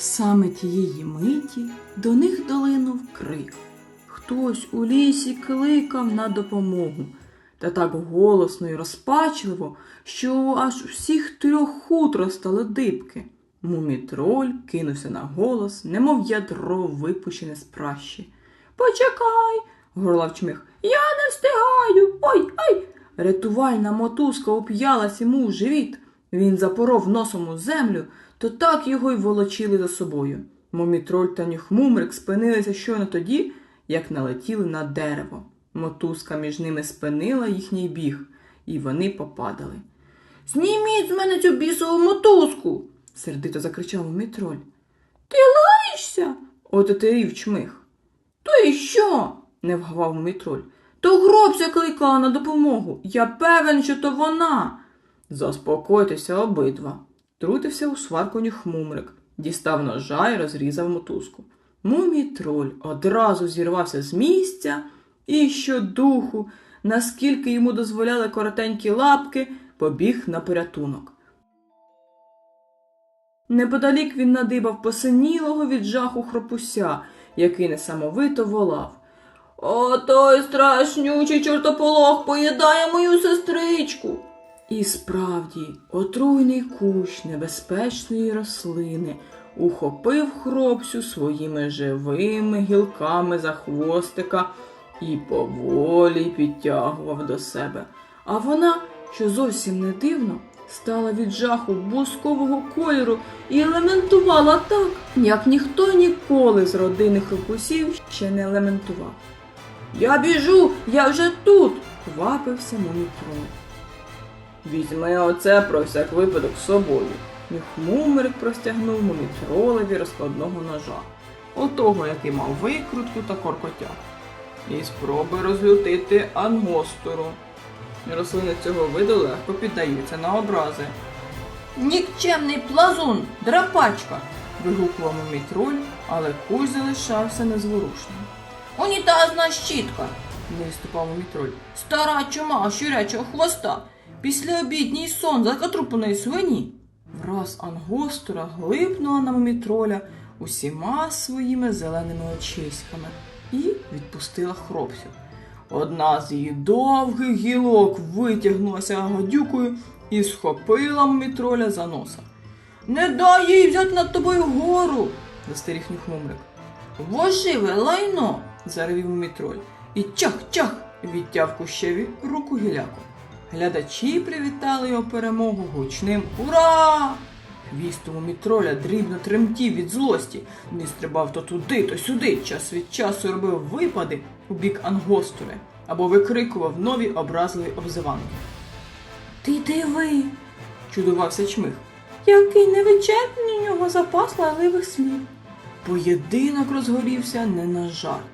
Саме тієї миті до них долинув крик. Хтось у лісі кликав на допомогу, та так голосно і розпачливо, що аж усіх трьох хутро стало дибки. Мумітроль кинувся на голос, немов ядро випущене з пращі. Почекай, горлав чмих. Я не встигаю. Ой, ай. Рятувальна мотузка уп'ялась йому в живіт. Він запоров носом у землю, то так його й волочили за собою. Мумітроль та нюхмумрик спинилися щойно тоді, як налетіли на дерево. Мотузка між ними спинила їхній біг, і вони попадали. Зніміть з мене цю бісову мотузку. сердито закричав Мумітроль. Ти лаєшся? отетерів чмих. То і що? не вгавав Мумітроль. То гробся кликала на допомогу. Я певен, що то вона. Заспокойтеся обидва. Трутився у сварконю хмумрик, дістав ножа і розрізав мотузку. Мумій троль одразу зірвався з місця і щодуху, наскільки йому дозволяли коротенькі лапки, побіг на порятунок. Неподалік він надибав посинілого від жаху хропуся, який несамовито волав. О, той страшнючий чортополох поїдає мою сестричку. І справді, отруйний кущ небезпечної рослини ухопив хропсю своїми живими гілками за хвостика і поволі підтягував до себе. А вона, що зовсім не дивно, стала від жаху бускового кольору і елементувала так, як ніхто ніколи з родини хропусів ще не елементував. Я біжу, я вже тут, квапився мумітроль. Візьми оце про всяк випадок з собою. Міхмумрик простягнув мумітролеві розкладного ножа, отого, який мав викрутку та коркотяг. І спробуй розлютити ангостору. Рослини цього виду легко піддаються на образи. Нікчемний плазун, драпачка. вигукував мумітроль, але кусь залишався незворушним. Унітазна щітка, не виступав мумітроль. Стара чума щурячого хвоста. Післяобідній сон закатрупаної свині. Враз ангостора глипнула на мумітроля усіма своїми зеленими очиськами і відпустила хропсю. Одна з її довгих гілок витягнулася гадюкою і схопила мумітроля за носа. Не дай їй взяти над тобою гору, застеріг нюхмумрик. Воживе лайно, заревів мумітроль, і чах-чах відтяв кущеві руку гіляку. Глядачі привітали його перемогу гучним Ура! Хвіст у мумітроля дрібно тремтів від злості. Він стрибав то туди, то сюди, час від часу робив випади у бік ангостури або викрикував нові образливі обзиванки. Ти диви, чудувався чмих. Який невичерпний у нього запас лайливих слів. Поєдинок розгорівся не на жарт.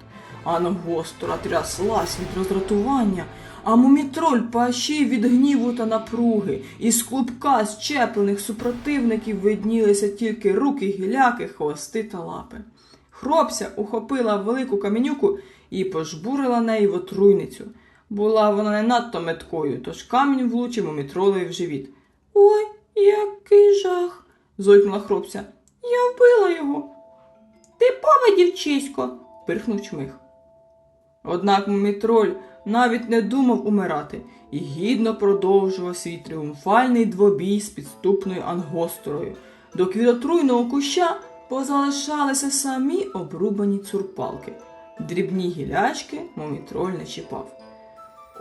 Ангостора тряслась від роздратування, а мумітроль пащив від гніву та напруги. Із клубка щеплених супротивників виднілися тільки руки, гіляки, хвости та лапи. Хропся ухопила велику каменюку і пожбурила неї в отруйницю. Була вона не надто меткою, тож камінь влучив мумітролеві в живіт. Ой, який жах. зойкнула хропся. Я вбила його. Ти пове, дівчисько, пирхнув чмих. Однак мумітроль навіть не думав умирати і гідно продовжував свій тріумфальний двобій з підступною ангосторою, доки від отруйного куща позалишалися самі обрубані цурпалки. Дрібні гілячки мумітроль не чіпав.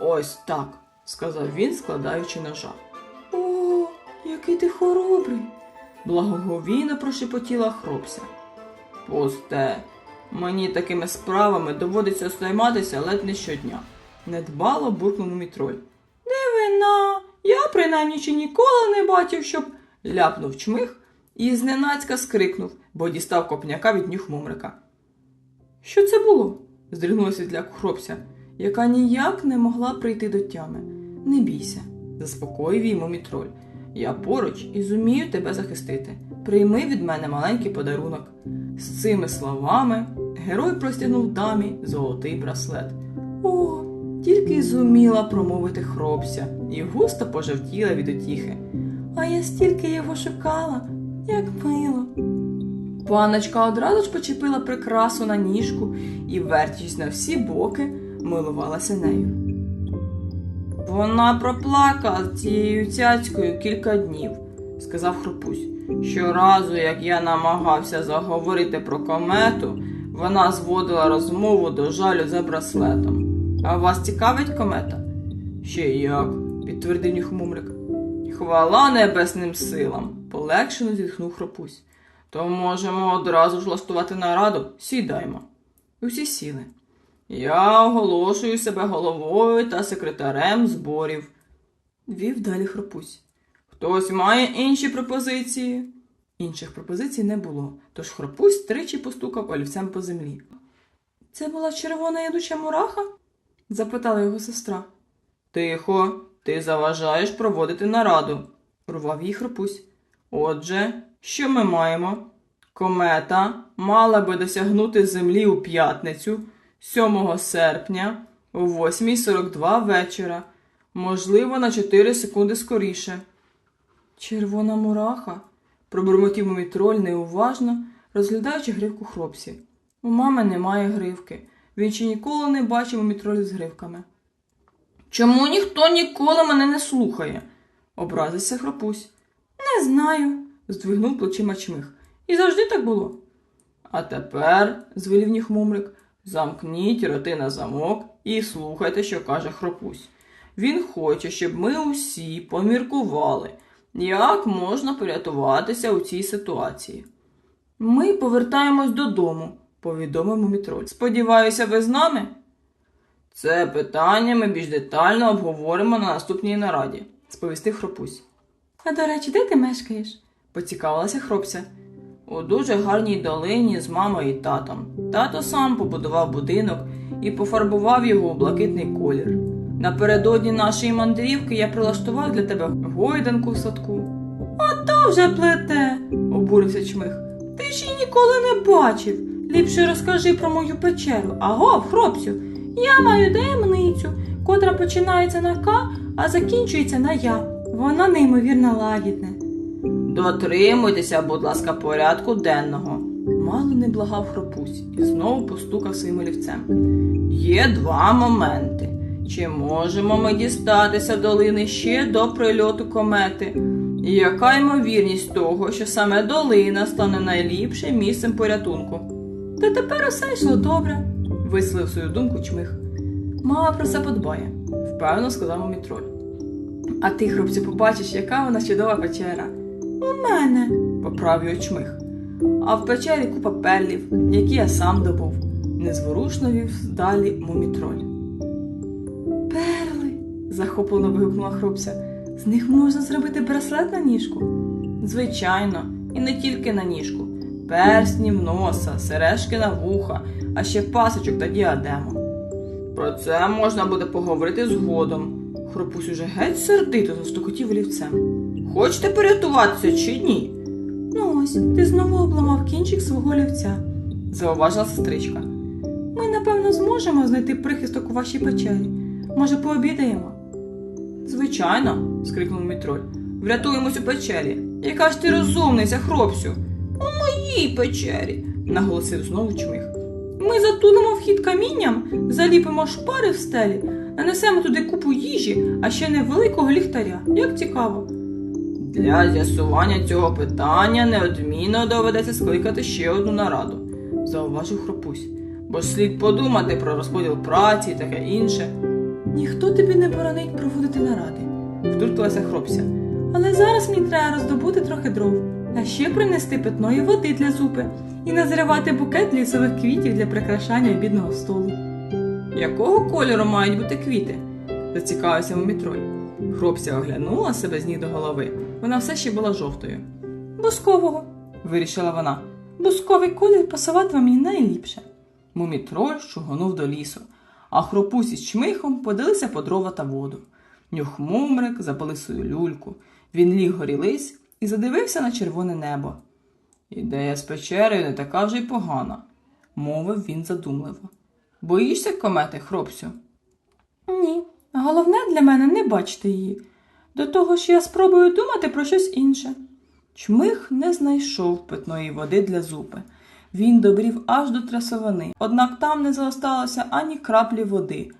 Ось так, сказав він, складаючи ножа. О, який ти хоробрий, благоговійно прошепотіла хропся. Пусте, мені такими справами доводиться займатися ледь не щодня. Недбало буркнув мумітроль. Не вина, я принаймні ще ніколи не бачив, щоб ляпнув чмих і зненацька скрикнув, бо дістав копняка від нюх мумрика. Що це було? здригнулася для хропся, яка ніяк не могла прийти до тями. Не бійся, заспокоїв її мумітроль. Я поруч і зумію тебе захистити. Прийми від мене маленький подарунок. З цими словами герой простягнув дамі золотий браслет. О, тільки й зуміла промовити хропся і густо пожовтіла від утіхи. А я стільки його шукала, як мило. Паночка одразу ж почепила прикрасу на ніжку і, вертячись на всі боки, милувалася нею. Вона проплакала цією цяцькою кілька днів, сказав Хропусь. Щоразу, як я намагався заговорити про комету, вона зводила розмову до жалю за браслетом. А вас цікавить комета? Ще як, підтвердив Нюхмумрик. Хвала небесним силам, полегшено зітхнув Хропусь. То можемо одразу ж влаштувати нараду, сідаймо. Усі сіли. Я оголошую себе головою та секретарем зборів. Вів далі хропусь. Хтось має інші пропозиції? Інших пропозицій не було, тож хропусь тричі постукав олівцем по землі. Це була червона ядуча мураха? Запитала його сестра. Тихо, ти заважаєш проводити нараду, урвав їй хропусь. Отже, що ми маємо? Комета мала би досягнути землі у п'ятницю, 7 серпня, о 8.42 вечора, можливо, на 4 секунди скоріше. Червона мураха, пробурмотів мумітроль неуважно, розглядаючи гривку хлопці. У мами немає гривки. Він ще ніколи не бачив мумітролів з гривками. Чому ніхто ніколи мене не слухає? образився хропусь. Не знаю, здвигнув плечима чмих. І завжди так було. А тепер, звелів ніхмумрик, замкніть роти на замок і слухайте, що каже хропусь. Він хоче, щоб ми усі поміркували, як можна порятуватися у цій ситуації. Ми повертаємось додому, повідомив мумітроль. Сподіваюся, ви з нами? Це питання ми більш детально обговоримо на наступній нараді, сповістив хропусь. А до речі, де ти мешкаєш? поцікавилася хропця. У дуже гарній долині з мамою і татом. Тато сам побудував будинок і пофарбував його у блакитний колір. Напередодні нашої мандрівки я прилаштував для тебе гойданку в садку. А то вже плете, обурився чмих. Ти ж її ніколи не бачив. Ліпше розкажи про мою печеру. Агов, хлопцю, я маю таємницю, котра починається на К, а закінчується на Я. Вона неймовірно лагідна. Дотримуйтеся, будь ласка, порядку денного. Мало не благав хропусь і знову постукав своїм олівцем. Є два моменти. Чи можемо ми дістатися долини ще до прильоту комети? І яка ймовірність того, що саме долина стане найліпшим місцем порятунку? Та тепер усе йшло добре, висловив свою думку чмих. Мама про це подбає, впевнено сказав мітроль. А ти, хлопці, побачиш, яка вона чудова печера. У мене, поправив чмих. А в печері купа перлів, які я сам добув, незворушно вів далі мумітроль. Перли. захоплено вигукнула хлопця. З них можна зробити браслет на ніжку. Звичайно, і не тільки на ніжку. Перснів носа, сережки на вуха, а ще пасочок та діадему. Про це можна буде поговорити згодом. Хропусь уже геть сердито застукотів олівцем. Хочете порятуватися чи ні? Ну ось, ти знову обламав кінчик свого олівця, зауважила сестричка. Ми, напевно, зможемо знайти прихисток у вашій печері. Може, пообідаємо? Звичайно, скрикнув мітроль. Врятуємось у печері. Яка ж ти розумниця, хлопцю? У моїй печері, наголосив знову чмих. Ми затулимо вхід камінням, заліпимо шпари в стелі, нанесемо туди купу їжі, а ще невеликого ліхтаря. Як цікаво. Для з'ясування цього питання неодмінно доведеться скликати ще одну нараду, зауважив хропусь. Бо слід подумати про розподіл праці і таке інше. Ніхто тобі не боронить проводити наради, втрутилася хропся. Але зараз мені треба роздобути трохи дров, а ще принести питної води для зупи і назривати букет лісових квітів для прикрашання обідного столу. Якого кольору мають бути квіти? зацікавився мумітроль. Хропся оглянула себе з ніг до голови. Вона все ще була жовтою. Бускового, вирішила вона. Бусковий колір пасуватиме мені найліпше. Мумітроль шугонув до лісу, а хропусь із чмихом подалися по дрова та воду. Нюхмумрик запалив свою люльку. Він ліг горілись і задивився на червоне небо. Ідея з печерою не така вже й погана, мовив він задумливо. Боїшся комети, хропсю? Ні. Головне для мене не бачити її. До того ж я спробую думати про щось інше. Чмих не знайшов питної води для зупи. Він добрів аж до трясовини, однак там не залишалося ані краплі води,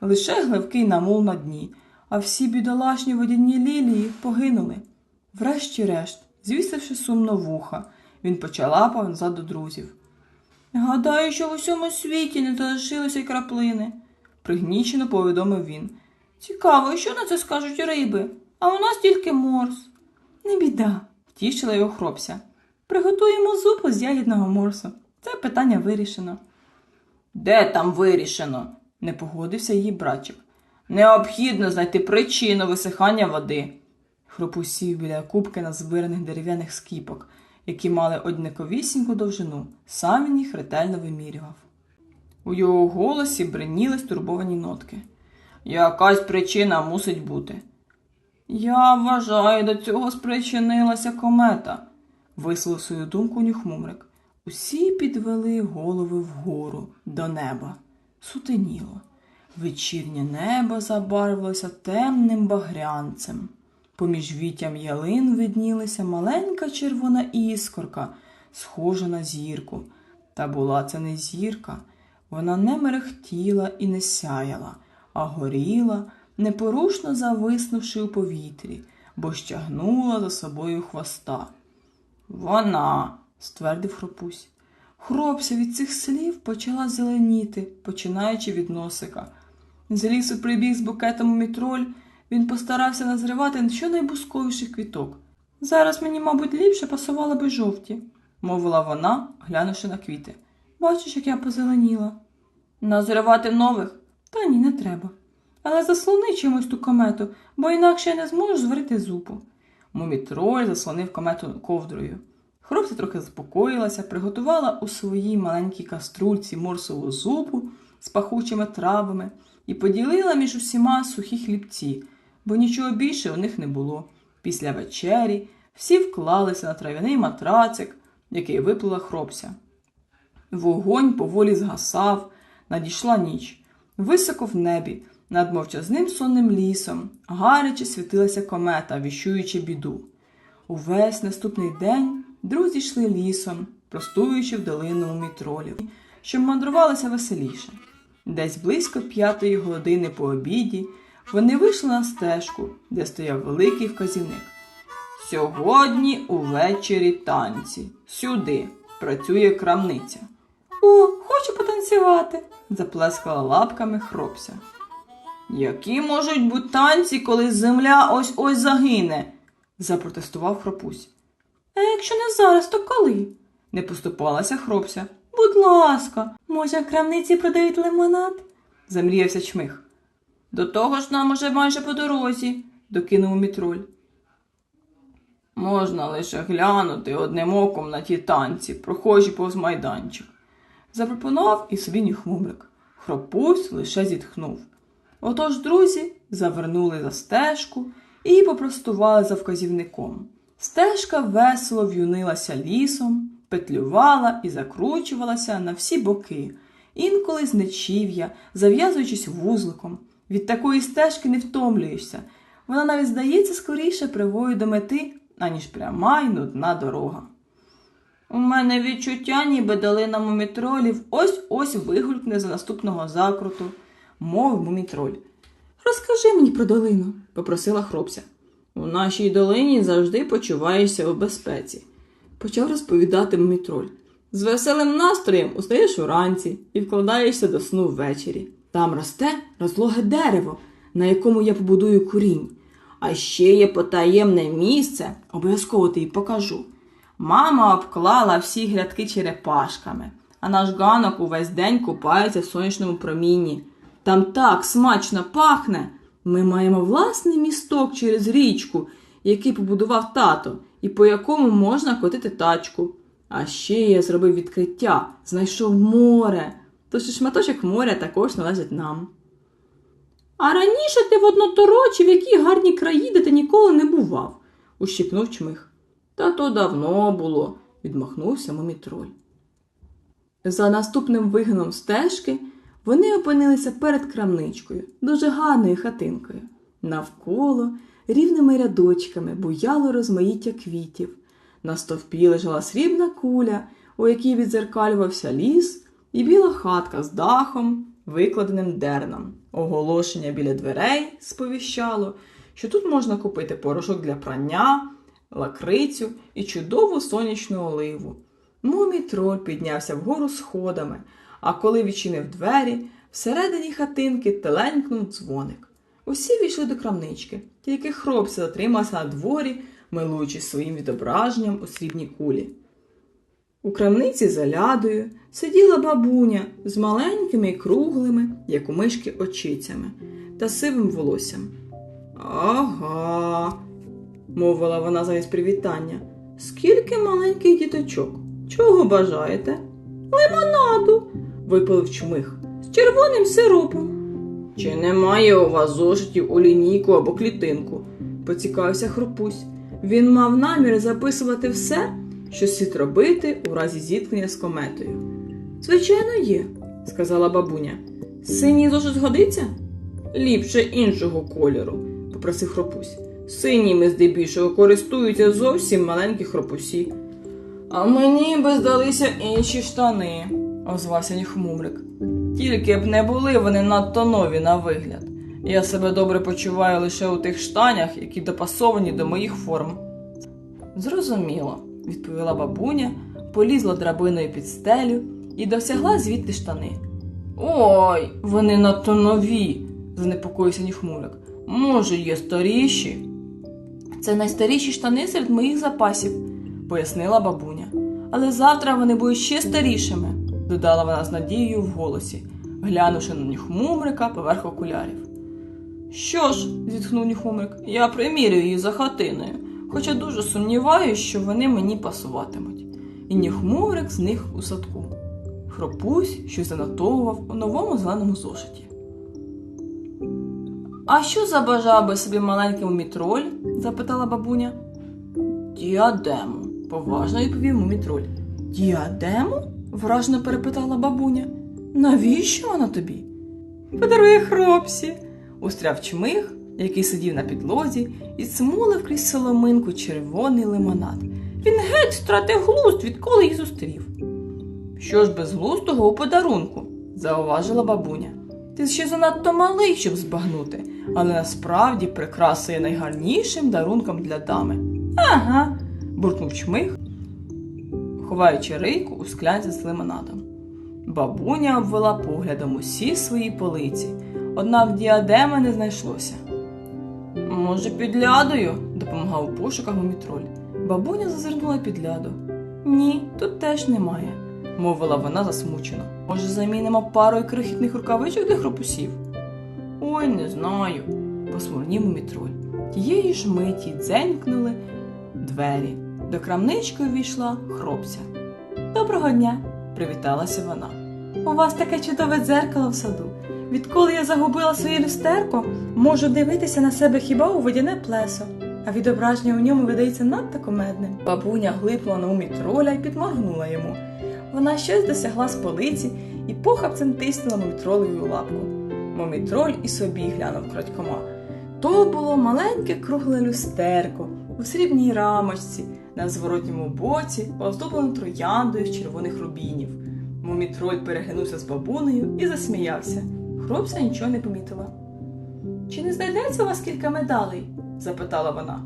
лише гливкий намул на дні, а всі бідолашні водяні лілії погинули. Врешті-решт, звісивши сумно вуха, він почалапав назад до друзів. Гадаю, що в усьому світі не залишилося й краплини, пригнічено повідомив він. Цікаво, що на це скажуть риби? А у нас тільки морс. Не біда, втішила його хропся. Приготуємо зупу з ягідного морсу. Це питання вирішено. Де там вирішено? не погодився її братчик. Необхідно знайти причину висихання води. Хропусь сів біля кубки назбираних дерев'яних скіпок, які мали однаковісіньку довжину, сам він їх ретельно вимірював. У його голосі бриніли стурбовані нотки. Якась причина мусить бути. Я вважаю, до цього спричинилася комета, висловив свою думку нюхмумрик. Усі підвели голови вгору до неба. Сутеніло. Вечірнє небо забарвилося темним багрянцем. Поміж віттям ялин виднілася маленька червона іскорка, схожа на зірку. Та була це не зірка, вона не мерехтіла і не сяяла, а горіла, непорушно зависнувши у повітрі, бо щагнула за собою хвоста. Вона, ствердив хропусь. Хропся від цих слів почала зеленіти, починаючи від носика. З лісу прибіг з букетом мітроль, він постарався назривати щонайбусковіших квіток. Зараз мені, мабуть, ліпше пасували би жовті, мовила вона, глянувши на квіти. Бачиш, як я позеленіла. Назривати нових? Та ні, не треба. Але заслони чимось ту комету, бо інакше я не зможу зварити зупу. Мумітроль заслонив комету ковдрою. Хропця трохи заспокоїлася, приготувала у своїй маленькій каструльці морсову зупу з пахучими травами і поділила між усіма сухі хлібці, бо нічого більше у них не було. Після вечері всі вклалися на трав'яний матрацик, який виплила хропся. Вогонь поволі згасав, надійшла ніч. Високо в небі, над мовчазним сонним лісом, гаряче світилася комета, віщуючи біду. Увесь наступний день друзі йшли лісом, простуючи в долину у мітролів, щоб мандрувалися веселіше. Десь близько п'ятої години по обіді вони вийшли на стежку, де стояв великий вказівник. Сьогодні увечері танці. Сюди працює крамниця. О, хочу потанцювати, заплескала лапками хропся. Які можуть бути танці, коли земля ось ось загине? запротестував хропусь. А якщо не зараз, то коли? не поступалася хропся. Будь ласка, може, крамниці продають лимонад? замріявся чмих. До того ж нам уже майже по дорозі, докинув мітроль. Можна лише глянути одним оком на ті танці, прохожі повз майданчик. Запропонував і собі ніхмумрик. Хропусь лише зітхнув. Отож друзі завернули за стежку і попростували за вказівником. Стежка весело в'юнилася лісом, петлювала і закручувалася на всі боки, інколи з нечів'я, зав'язуючись вузликом. Від такої стежки не втомлюєшся. Вона навіть здається скоріше приводить до мети, аніж пряма й нудна дорога. У мене відчуття, ніби долина мумітролів ось ось вигулькне за наступного закруту, мовив мумітроль. Розкажи мені про долину, попросила хропся. У нашій долині завжди почуваєшся у безпеці, почав розповідати мумітроль. З веселим настроєм устаєш уранці і вкладаєшся до сну ввечері. Там росте розлоге дерево, на якому я побудую курінь. А ще є потаємне місце, обов'язково тобі покажу. Мама обклала всі грядки черепашками, а наш ганок увесь день купається в сонячному промінні. Там так смачно пахне. Ми маємо власний місток через річку, який побудував тато, і по якому можна котити тачку. А ще я зробив відкриття, знайшов море. Тож і шматочок моря також належить нам. А раніше ти в одноторочі в якій гарній краї, де ти ніколи не бував, ущипнув чмих. Та то давно було, відмахнувся мумітроль. За наступним вигином стежки вони опинилися перед крамничкою, дуже гарною хатинкою. Навколо рівними рядочками буяло розмаїття квітів. На стовпі лежала срібна куля, у якій відзеркалювався ліс, і біла хатка з дахом, викладеним дерном. Оголошення біля дверей сповіщало, що тут можна купити порошок для прання, лакрицю і чудову сонячну оливу. Мумій троль піднявся вгору сходами, а коли відчинив двері, всередині хатинки теленькнув дзвоник. Усі війшли до крамнички, тільки хробця затримався на дворі, милуючись своїм відображенням у срібній кулі. У крамниці за лядою сиділа бабуня з маленькими і круглими, як у мишки, очицями та сивим волоссям. Ага, мовила вона замість привітання. Скільки маленьких діточок? Чого бажаєте? Лимонаду, випалив чмих з червоним сиропом. Чи немає у вас зошитів у лінійку або клітинку? поцікавився хропусь. Він мав намір записувати все, що слід робити у разі зіткнення з кометою. Звичайно, є, сказала бабуня. Синій зошит згодиться? Ліпше іншого кольору, попросив хропусь. Синіми здебільшого користуються зовсім маленькі хропусі. А мені би здалися інші штани, озвався ніхмумрик. Тільки б не були вони надто нові на вигляд. Я себе добре почуваю лише у тих штанях, які допасовані до моїх форм. Зрозуміло, відповіла бабуня, полізла драбиною під стелю і досягла звідти штани. Ой, вони надто нові, занепокоївся ніхмурик. Може, є старіші? Це найстаріші штани серед моїх запасів, пояснила бабуня. Але завтра вони будуть ще старішими, додала вона з надією в голосі, глянувши на ніхмумрика поверх окулярів. Що ж, зітхнув ніхмумрик, я примірю її за хатиною, хоча дуже сумніваюся, що вони мені пасуватимуть. І ніхмумрик зник у садку. Хропусь, що занотовував у новому зеленому зошиті. А що забажав би собі маленький мумітроль? запитала бабуня. Діадему, поважно відповів мумітроль. Діадему? вражено перепитала бабуня. Навіщо вона тобі? Подарує хропсі, устряв чмих, який сидів на підлозі і смулив крізь соломинку червоний лимонад. Він геть втратив глузд, відколи їх зустрів. Що ж безглуздого у подарунку, зауважила бабуня. Ти ще занадто малий, щоб збагнути, але насправді прикраса є найгарнішим дарунком для дами. Ага, буркнув чмих, ховаючи рейку у склянці з лимонадом. Бабуня обвела поглядом усі свої полиці, однак діадеми не знайшлося. Може, під лядою? допомагав у пошуках мумітроль. Бабуня зазирнула під ляду. Ні, тут теж немає, мовила вона засмучено. Може, замінимо парою крихітних рукавичок для хропусів? Ой, не знаю, посмурнів мумітроль. Тієї ж миті дзенькнули двері. До крамнички увійшла хропця. Доброго дня, привіталася вона. У вас таке чудове дзеркало в саду. Відколи я загубила своє люстерко, можу дивитися на себе хіба у водяне плесо, а відображення у ньому видається надто комедним. Бабуня глипнула на умі троля і підморгнула йому. Вона щось досягла з полиці і похапцем тиснула мумітролеві у лапку. Мумітроль і собі глянув крадькома. То було маленьке кругле люстерко у срібній рамочці, на зворотньому боці, оздоблено трояндою з червоних рубінів. Мумітроль переглянувся з бабунею і засміявся. Хробця нічого не помітила. Чи не знайдеться у вас кілька медалей? запитала вона.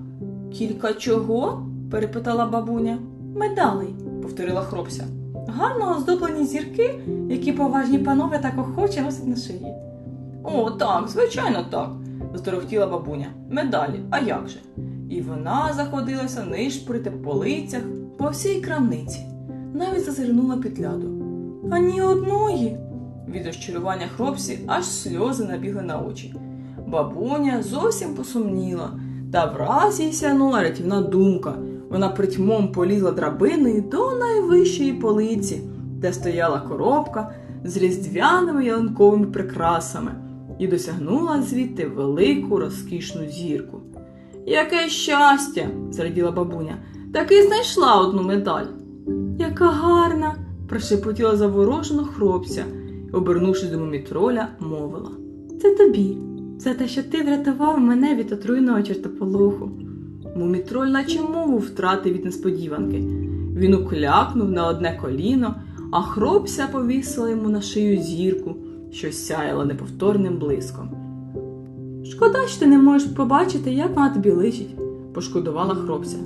Кілька чого? перепитала бабуня. Медалей, повторила хробця. Гарно оздоблені зірки, які поважні панове так охоче носять на шиї. О, так, звичайно, так, здорохтіла бабуня. Медалі, а як же? І вона заходилася нишпорити по полицях по всій крамниці, навіть зазирнула під ляду. Ані одної. Від розчарування хробці аж сльози набігли на очі. Бабуня зовсім посумніла, та враз їй сянула рятівна думка. Вона притьмом полізла драбиною до найвищої полиці, де стояла коробка з різдвяними ялинковими прикрасами, і досягнула звідти велику розкішну зірку. Яке щастя! зраділа бабуня. Таки знайшла одну медаль. Яка гарна! прошепотіла заворожено хробця обернувшись до мумітроля, мовила. Це тобі, за те, що ти врятував мене від отруйного чертополоху. Мумітроль наче мову втратив від несподіванки. Він уклякнув на одне коліно, а хропся повісила йому на шию зірку, що сяяла неповторним блиском. Шкода, що ти не можеш побачити, як вона тобі личить, пошкодувала хропся.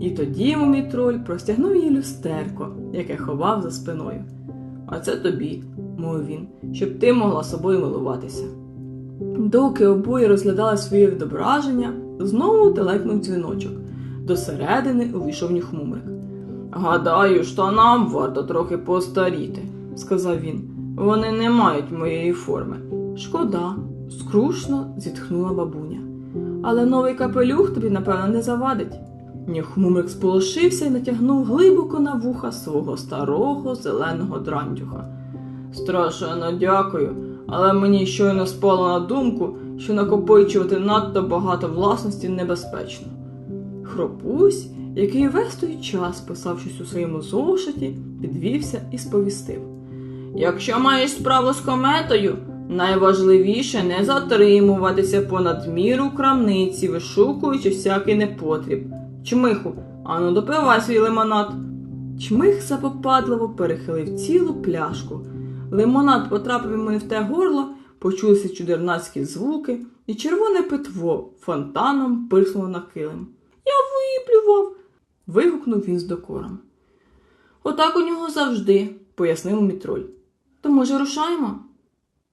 І тоді мумітроль простягнув їй люстерко, яке ховав за спиною. А це тобі, мовив він, щоб ти могла собою милуватися. Доки обоє розглядали своє відображення, знову телекнув дзвіночок. До середини увійшов нюхмумрик. Гадаю, штанам варто трохи постаріти, сказав він. Вони не мають моєї форми. Шкода, скрушно зітхнула бабуня. Але новий капелюх тобі, напевно, не завадить. Нюхмумрик сполошився і натягнув глибоко на вуха свого старого зеленого драндюха. Страшенно дякую, але мені щойно спало на думку, що накопичувати надто багато власності небезпечно. Хропусь, який весь той час писав щось у своєму зошиті, підвівся і сповістив. Якщо маєш справу з кометою, найважливіше не затримуватися понад міру крамниці, вишукуючи всякий непотріб. Чмиху, ану допивай свій лимонад. Чмих запопадливо перехилив цілу пляшку. Лимонад потрапив не в те горло, почулися чудернацькі звуки, і червоне питво фонтаном пирснуло на килим. Я виплював. вигукнув він з докором. Отак у нього завжди, пояснив мітроль. То може рушаємо?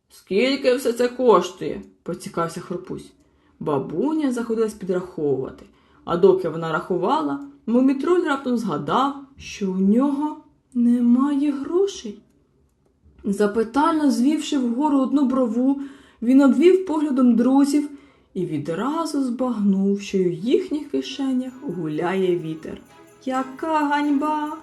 Скільки все це коштує? поцікався хропусь. Бабуня заходилась підраховувати, а доки вона рахувала, мумітроль раптом згадав, що у нього немає грошей. Запитально звівши вгору одну брову, він обвів поглядом друзів і відразу збагнув, що у їхніх кишенях гуляє вітер. Яка ганьба!